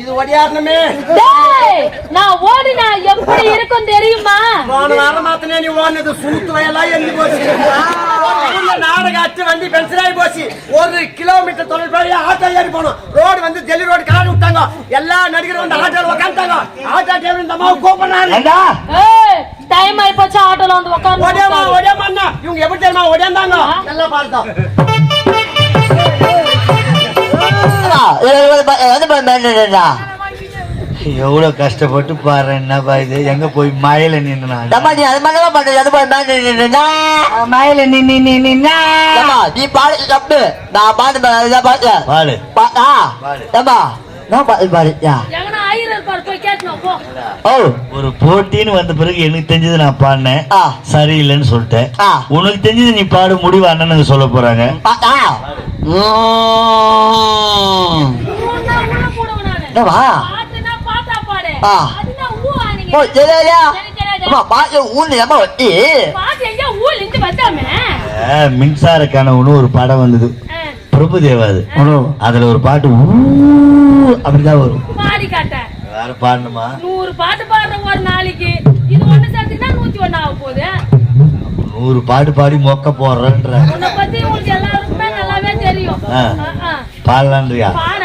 இது ஒடியாரணுமே டேய் நான் ஓடினா எப்படி இருக்கும் தெரியுமா? போன வாரம் மாத்தினே நீ ஓடுனது சூத்து வயலா எண்ணி போச்சு நாடகம் அச்சு வண்டி பென்சில் ஆகி போச்சு. ஒரு கிலோமீட்டர் தொழில் போய் ஆட்டோ ஏறி போனோம். ரோடு வந்து டெல்லி ரோடு காடு விட்டாங்க. எல்லா நடிகரும் வந்து ஆட்டோல உட்காந்துட்டாங்க ஆட்டோ டிரைவர் இந்த அம்மாவை ஏய் டைம் ஆயி போச்சு ஆட்டோல வந்து ஒடியாமா உட்கார்ந்து ஒடியாமா அண்ணா. இவங்க எப்படி தெரியுமா ஒடியாந்தாங்க. நல்லா பார்த்தோம் எவ்வளவு கஷ்டப்பட்டு பாரு என்னப்பா இது? எங்க போய் மழையில நின்னா நீ அது மாதிரிதான் பண்ற அது போய் மேல நின்னுனா. மழையில நின்னு நின்னா நீ பாடு தப்பு. நான் பாட்டு பாடு பாட்டு. பாடு. பாட்டா பாடு. ஏம்மா நான் பாட்டு பாடுயா எங்கனா ஆயிரம் இருப்பார் போய் கேட்டணும் போ. ஓ. ஒரு போட்டின்னு வந்த பிறகு எனக்கு தெரிஞ்சது நான் பாடினேன். ஆ. சரியில்லைன்னு சொல்லிட்டேன். உனக்கு தெரிஞ்சது நீ பாடு முடிவு அண்ணனுக்கு சொல்ல போறாங்க. என்னவா ஆ ஓ தெரியாதா அம்மா பாட்டு ஊர்ல ஏமா வட்டி? மின்சார கனவுன்னு ஒரு படம் வந்தது. பிரபு தேவாது அதுல ஒரு பாட்டு அப்படிதான் வரும். வேற பாடணுமா? நூறு பாட்டு பாடுறோம் ஒரு நாளைக்கு. நூறு பாட்டு பாடி மொக்க போடுறேன்ற. உன்னை பாடலான்றியா? பாட.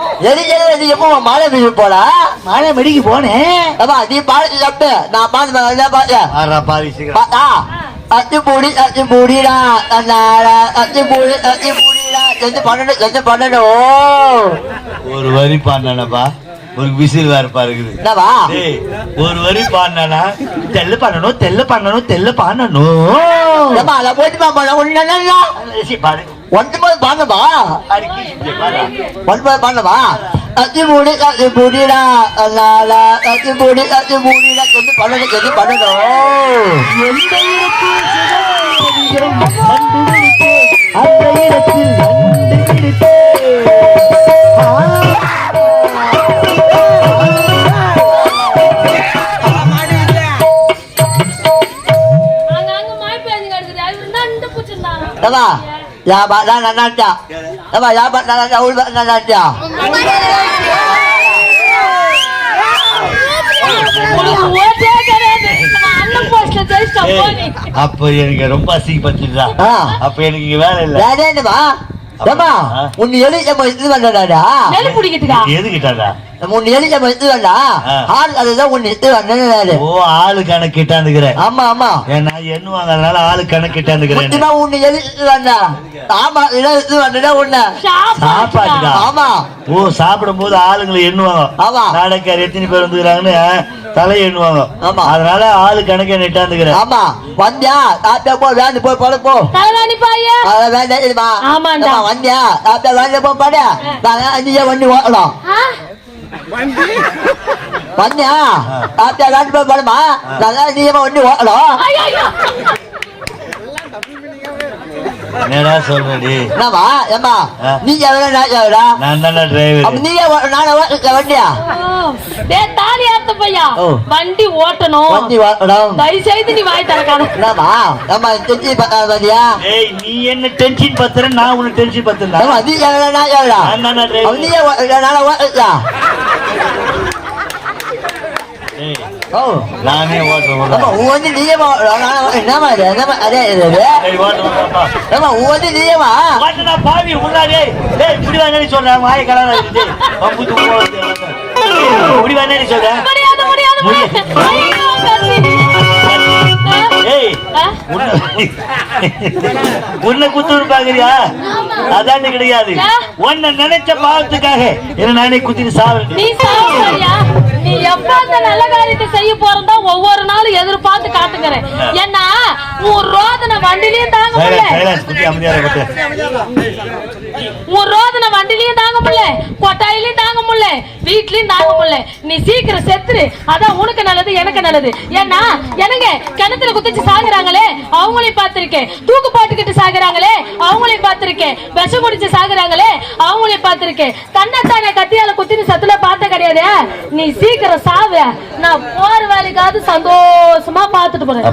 எதுக்கு அது எப்போ மாலை மிடிக்கு போலா மாலை மிடிக்கு போனேன் அப்பா நீ பாலிச்சு நான் பாத்து பார்த்தேன் பாத்தா அத்தி பூடி அத்தி பூடிடா அத்தி பூடி அத்தி பூடிடா செஞ்சு ஓ. ஒரு வரி பாண்டனப்பா ஒரு விசில் வேற பாருக்குது ஒரு வரி பாடினா தெல்ல பண்ணணும் தெல்ல பண்ணணும் தெல்ல பண்ணணும் போயிட்டு பாடு. ஒன்பது பாண்டவா ஒன்பது பாண்டவா கத்தி மூடி கத்தி மூடிடா லாலா கத்தி மூடி கத்தி மூடிடா எது பண்ணது எது பண்ணணும் அந்த இடத்தில் நண்டு Ya bakna nananda. Apa ya bakna nananda ul bakna nananda. அப்ப எனக்கு ரொம்ப அசிங்கப்படுத்திடுதா அப்ப எனக்கு இங்க வேலை இல்ல வேலை என்னமா உன்னை எழுதி இது பண்ணாடா எழுதி பிடிக்கிட்டா எதுக்கிட்டாடா மூணு எலிஜம் எடுத்துக்கண்டா ஆள் அதுதான் ஒண்ணு எடுத்துக்காரு ஓ ஆளு கணக்கிட்டாந்துக்கிறேன். ஆமா ஆமா. நான் எண்ணுவாங்க அதனால ஆளு கணக்கிட்டாந்துக்கிறேன். ஒண்ணு எடுத்துக்கண்டா ஆமா இதான் எடுத்துக்கண்டா ஒண்ணு சாப்பாட்டுக்கா? ஆமா. ஓ சாப்பிடும் போது ஆளுங்களை எண்ணுவாங்க. ஆமா. நாடக்கார் எத்தனை பேர் வந்துக்கிறாங்கன்னு தலை எண்ணுவாங்க. ஆமா. அதனால ஆளு கணக்கு நெட்டாந்துக்கிறேன். ஆமா. வந்தியா? தாத்தா போ வேண்டு போய்? பழப்போ ஆமா வந்தியா? தாத்தா வேண்டு போ பாடியா அஞ்சு வண்டி ஓடலாம் பண்ணியா அப்படியே காட்டு போய் படுமா? நல்லா நீங்க ஒண்ணு ஓடணும் என்னடா சொல்றடி? வண்டி ஓட்டணும். வண்டி ஓட்டணும். நீ வாய் தரக்கான என்னமா நீ என்ன டென்ஷன் பத்தற? நான் உன டென்ஷன் பத்தறேன் ஏமா நீங்க எவ்வளவு நான் எவ்வளவு நான் நானே ஓட்டுறேன். உன் வந்து நீயமா என்னமா இது என்னமா அதே இது. ஏம்மா உன் வந்து நீயமா ஓட்டுடா, பாவி உள்ளாரே டேய் இப்படி வாங்கன்னு சொல்றேன் வாய கலரா இருக்குது பம்புத்து போகுது இப்படி வாங்கன்னு சொல்றேன் முடியாது முடியாது உன்னை உன்னை குத்து பாக்குறியா அதான் கிடையாது. உன்னை நினைச்ச பாவத்துக்காக என்ன நானே குத்திட்டு சாவறேன் நீ எப்ப அந்த நல்ல காரியத்தை செய்ய போறதா ஒவ்வொரு நாளும் எதிர்பார்த்து காட்டுக்கிறேன் ஏன்னா உன் ரோதனை வண்டிலையும் தாங்க முடியல. கைலாஷ் குத்தி அமைதியா உன் ரோதனை வண்டிலையும் தாங்க முடியல கொட்டாயிலையும் தாங்க முடியல வீட்லயும் தாங்க முடியல. நீ சீக்கிரம் செத்துரு. அதான் உனக்கு நல்லது எனக்கு நல்லது. ஏன்னா எனக்கு கிணத்துல குத்திச்சு சாகுறாங்களே அவங்களையும் பார்த்திருக்கேன். தூக்கு போட்டுக்கிட்டு சாகுறாங்களே அவங்களையும் பார்த்திருக்கேன். விஷம் குடிச்சு சாகுறாங்களே அவங்களையும் பார்த்திருக்கேன். தன்னைத்தானே கத்தியால குத்தின்னு சத்துல பார்த்த கிடையாது. நீ சீக்கிரம் சாவு. நான் போற வேலைக்காவது சந்தோஷமா பார்த்துட்டு போறேன்.